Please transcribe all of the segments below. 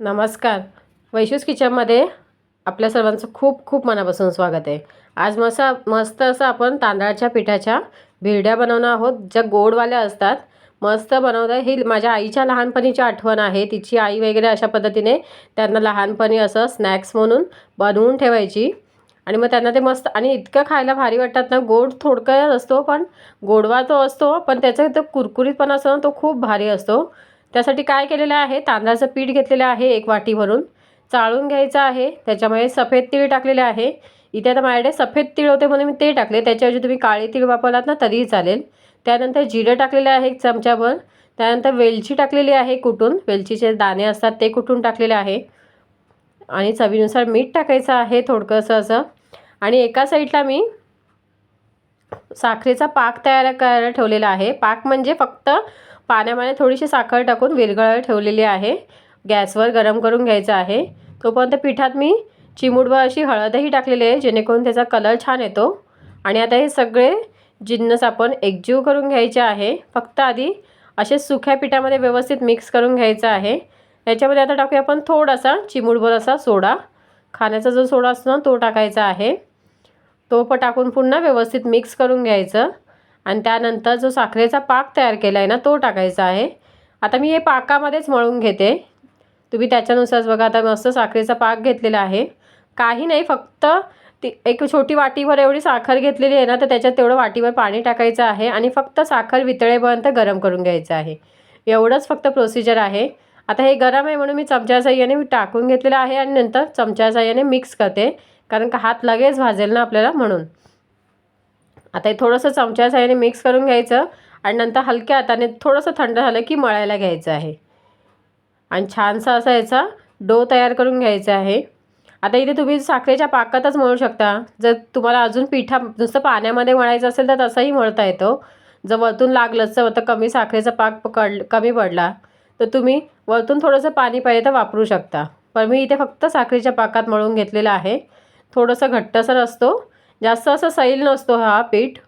नमस्कार. वैशूस किचनमध्ये आपल्या सर्वांचं खूप खूप मनापासून स्वागत आहे. आज मसा मस्त असं आपण तांदळाच्या पिठाच्या भिरड्या बनवणार आहोत. ज्या गोडवाल्या असतात मस्त बनवतं ही माझ्या आईच्या लहानपणीची आठवण आहे. तिची आई वगैरे अशा पद्धतीने त्यांना लहानपणी असं स्नॅक्स म्हणून बनवून ठेवायची. आणि मग त्यांना ते मस्त आणि इतकं खायला भारी वाटतात ना गोड थोडकं असतो पण गोडवा तो असतो पण त्याचा तो कुरकुरीतपणा असतो ना तो खूप भारी असतो. त्यासाठी काय केलेलं आहे? तांदळाचं पीठ घेतलेलं आहे एक वाटी भरून. चाळून घ्यायचं आहे. त्याच्यामध्ये सफेद तीळ टाकलेले आहे. इथे आता माझ्याकडे सफेद तीळ होते म्हणून मी ते टाकले. त्याच्याऐवजी तुम्ही काळे तीळ वापरलात ना तरीही चालेल. त्यानंतर जिरं टाकलेलं आहे एक चमच्याभर. त्यानंतर वेलची टाकलेली आहे कुटून वेलचीचे दाणे असतात ते कुटून टाकलेले आहे? आणि चवीनुसार मीठ टाकायचं आहे थोडकंसं असं. आणि एका साईडला मी साखरेचा पाक तयार करायला ठेवलेला आहे. पाक म्हणजे फक्त पाण्यामध्ये थोडीशी साखर टाकून विरघळायला ठेवलेली आहे. गॅसवर गरम करून घ्यायचं आहे. तोपर्यंत पिठात मी चिमूडवर अशी हळदही टाकलेली आहे जेणेकरून त्याचा कलर छान येतो. आणि आता हे सगळे जिन्नस आपण एकजीव करून घ्यायचे आहे. फक्त आधी असे सुक्या पिठामध्ये व्यवस्थित मिक्स करून घ्यायचं आहे. याच्यामध्ये आता टाकूया आपण थोडासा चिमूटभर असा सोडा. खाण्याचा जो सोडा असतो ना तो टाकायचा आहे. तो पण टाकून पुन्हा व्यवस्थित मिक्स करून घ्यायचं. आणि त्यानंतर जो साखरेचा पाक तयार केला आहे ना तो टाकायचा आहे. आता मी हे पाकामध्येच मळून घेते. तुम्ही त्याच्यानुसारच बघा आता मस्त साखरेचा पाक घेतलेला आहे. काही नाही फक्त ती एक छोटी वाटीभर एवढी साखर घेतलेली आहे ना तर त्याच्यात तेवढं वाटीभर पाणी टाकायचं आहे आणि फक्त साखर वितळेपर्यंत गरम करून घ्यायचं आहे. एवढंच फक्त प्रोसिजर आहे. आता हे गरम आहे म्हणून मी चमच्या साह्याने मी टाकून घेतलेलं आहे आणि नंतर चमच्या साह्याने मिक्स करते. कारण का हात लगेच भाजेल ना आपल्याला म्हणून. आता हे थोडंसं चमच्या साह्याने मिक्स करून घ्यायचं आणि नंतर हलक्या हाताने थोडंसं थंड झालं की मळायला घ्यायचं आहे. आणि छानसा असा याचा डो तयार करून घ्यायचा आहे. आता इथे तुम्ही साखरेच्या पाकातच मळू शकता. जर तुम्हाला अजून पिठा नुसतं पाण्यामध्ये मळायचं असेल तर तसंही मळता येतो. जर वरतून लागलंच तर कमी साखरेचा पाक पकड कमी पडला तर तुम्ही वरतून थोडंसं पाणी पाहिजे तर वापरू शकता. पण मी इथे फक्त साखरेच्या पाकात मळून घेतलेलं आहे. थोडंसं घट्टसर असतो. जास्त असं सैल नसतो हा पीठ.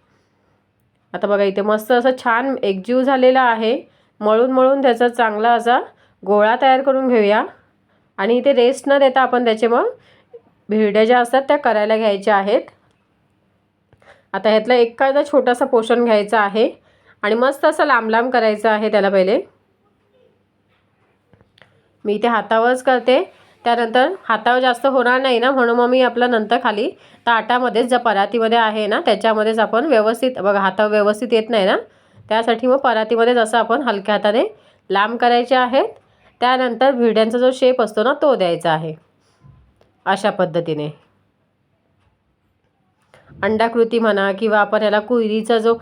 आता बघा इथे मस्त असं छान एकजीव झालेला आहे. मळून मळून त्याचा चांगला असा गोळा तयार करून घेऊया. आणि इथे रेस्ट न देता आपण त्याचे मग भिरड्या ज्या असतात त्या करायला घ्यायच्या आहेत. आता ह्यातला एखादा छोटासा पोषण घ्यायचा आहे. आणि मस्त असं लांब लांब करायचं आहे त्याला पहिले. मी इथे हातावरच करते. त्यानंतर हातावर जास्त होणार नाही ना म्हणून मग मी आपलं नंतर खाली ताटामध्येच ज्या परातीमध्ये आहे ना त्याच्यामध्येच आपण व्यवस्थित बघा हातावर व्यवस्थित येत नाही ना त्यासाठी मग परातीमध्येच असं आपण हलक्या हाताने लांब करायचे आहेत. त्यानंतर भिड्यांचा जो शेप असतो ना तो द्यायचा आहे. अशा पद्धतीने. अंडाकृती म्हणा किंवा आपण याला कुईरीचा जो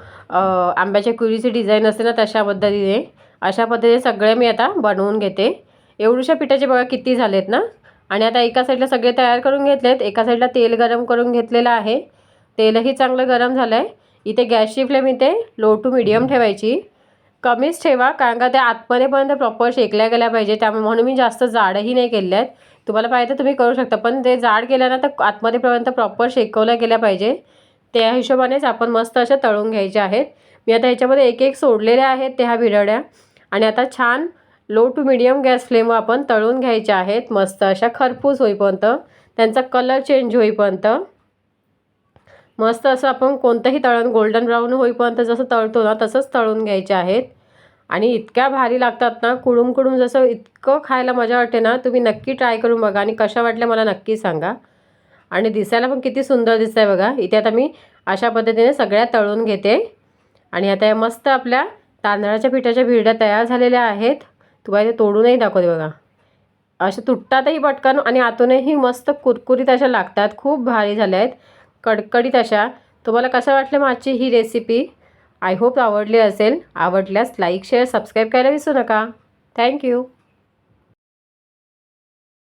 आंब्याच्या कुईरीची डिझाईन असते ना तशा पद्धतीने. अशा पद्धतीने सगळे मी आता बनवून घेते. एवढ्याशा पिठाचे बघा किती झालेत ना? आणि आता एका साईडला सगळे तयार करून घेतलेत एका साईडला तेल गरम करून घेतलेलं आहे. तेलही चांगलं गरम झालं आहे इथे गॅसची फ्लेम इथे लो टू मिडियम ठेवायची. कमीच ठेवा कारण का त्या आतमध्येपर्यंत प्रॉपर शेकल्या गेल्या पाहिजे. त्यामुळे म्हणून मी जास्त जाडही नाही केले आहेत तुम्हाला पाहिजे तर तुम्ही करू शकता पण ते जाड केलं ना तर आतमध्येपर्यंत प्रॉपर शेकवल्या गेल्या पाहिजे. त्या हिशोबानेच आपण मस्त अशा तळून घ्यायच्या आहेत. मी आता ह्याच्यामध्ये एक एक सोडलेल्या आहेत त्या ह्या आणि आता छान लो टू मिडियम गॅस फ्लेमवर आपण तळून घ्यायच्या आहेत. मस्त अशा खरपूस होईपर्यंत त्यांचा कलर चेंज होईपर्यंत. मस्त असं आपण कोणतंही तळण गोल्डन ब्राऊन होईपर्यंत जसं तळतो ना तसंच तळून घ्यायचे आहेत. आणि इतक्या भारी लागतात ना कुडूम कुडूम जसं इतकं खायला मजा वाटते ना तुम्ही नक्की ट्राय करून बघा आणि कशा वाटल्या मला नक्की सांगा. आणि दिसायला पण किती सुंदर दिसत आहे बघा. इथे आता मी अशा पद्धतीने सगळ्या तळून घेते. आणि आता या मस्त आपल्या तांदळाच्या पिठाच्या भिरड्या तयार झालेल्या आहेत. तुम्हाला ते तोडूनही दाखवते बघा. अशा तुटतातही पटकन आणि आतूनही मस्त कुरकुरीत अशा लागतात. खूप भारी झाल्या आहेत. कडकडीत अशा. तुम्हाला कसं वाटलं माझी ही रेसिपी आय होप आवडली असेल. आवडल्यास लाईक शेअर सबस्क्राईब करायला विसरू नका. थँक्यू